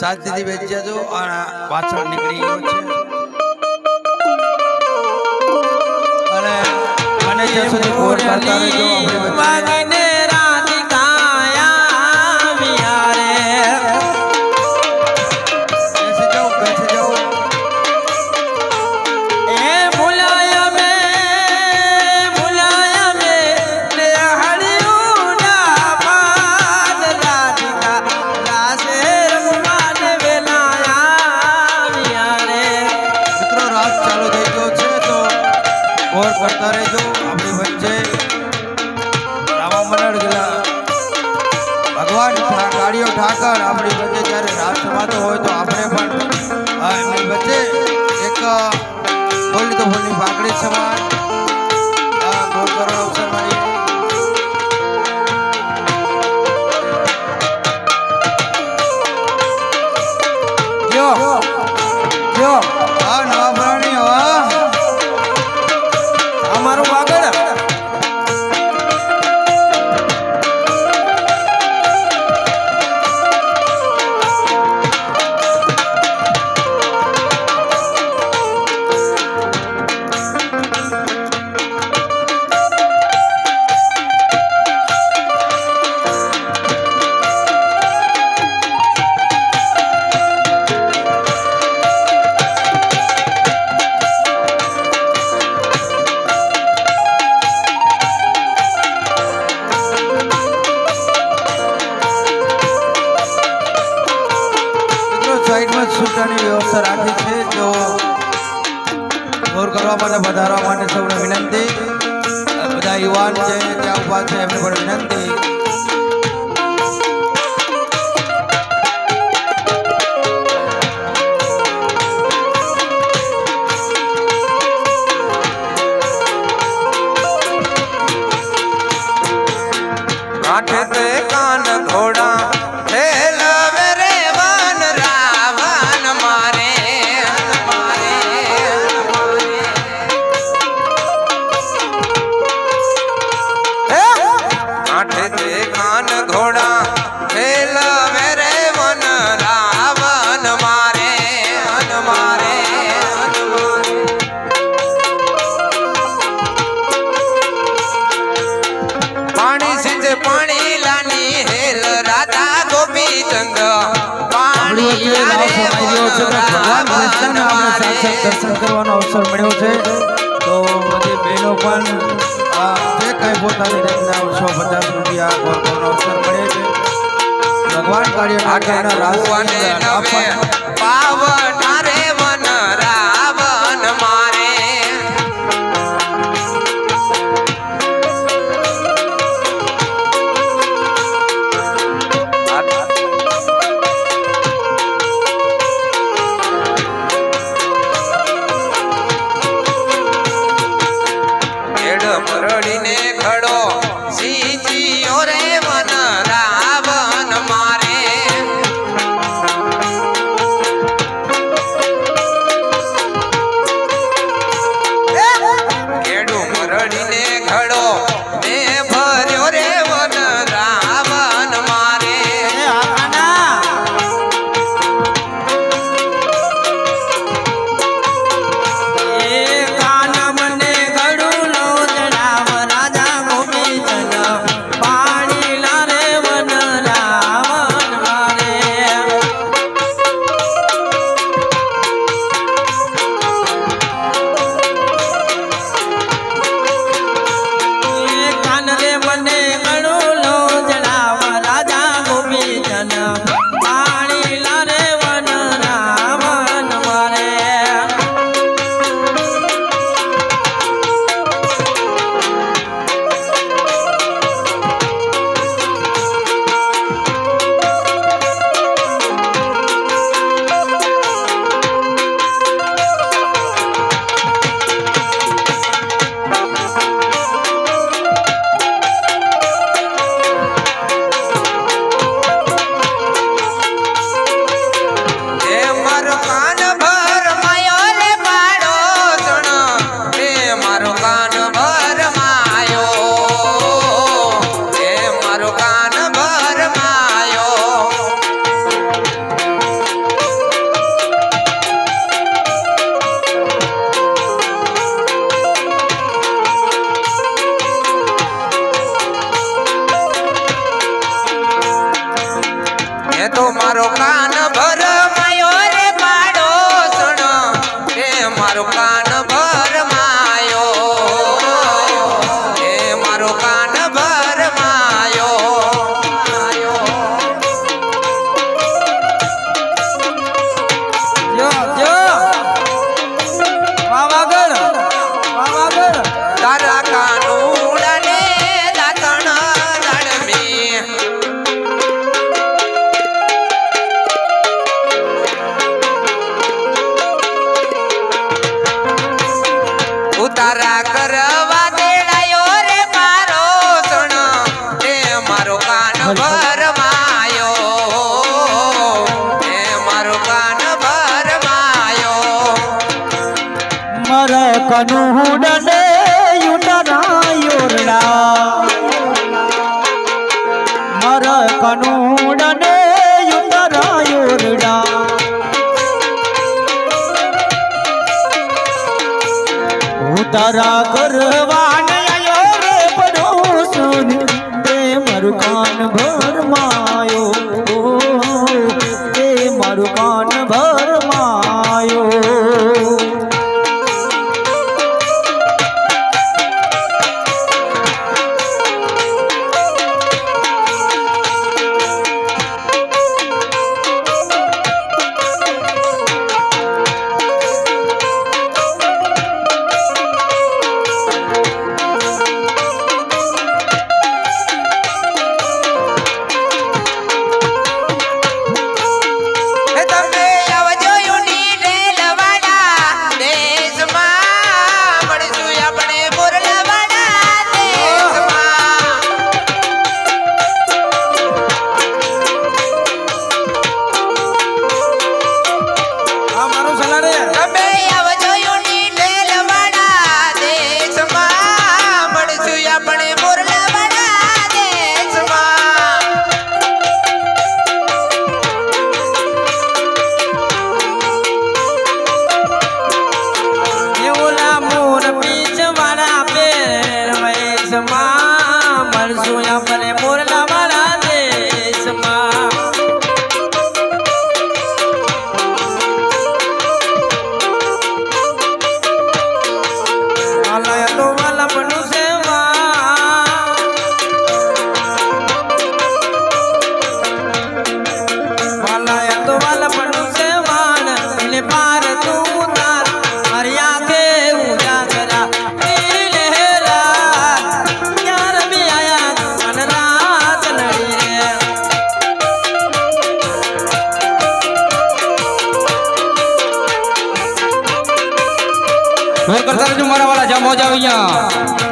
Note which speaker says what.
Speaker 1: શાંતિથી બેસી જજો. અને પાછળ નીકળી ગયો છે. અને મને જ્યાં સુધી ફોન કરતા રહેજો વચ્ચે થવાતો હોય તો આપણે પણ એમની વચ્ચે એક ફૂલની તો ફૂલની પાકડી સમાન ગોળ છૂટાની વ્યવસ્થા રાખી છે જો ગોર કરવા માટે વધારવા માટે સૌને વિનંતી આ બધા યુવાન છે ત્યાં ઉભા છે એમને પણ વિનંતી
Speaker 2: કાંઠે તે
Speaker 1: આપણી વચ્ચે સમાઈ ગયો છે તો ભગવાન કૃષ્ણને આપણે સાક્ષાત દર્શન કરવાનો અવસર મળ્યો છે. તો બધી બહેનો પણ આ જે કંઈ પોતાની રીતના સો પચાસ રૂપિયા અવસર મળે છે. ભગવાન કાર્ય ઠાકરના રાસની
Speaker 2: પાવન
Speaker 3: કનુડને યુડના યુરડા મર કનુડને યુડરા યુરડા ઉતરા કરવા મારું કાન ભરમાયો. એ મારું
Speaker 1: નહીં કરતા જો મારા વાળા જ્યાં મોજા અહીંયા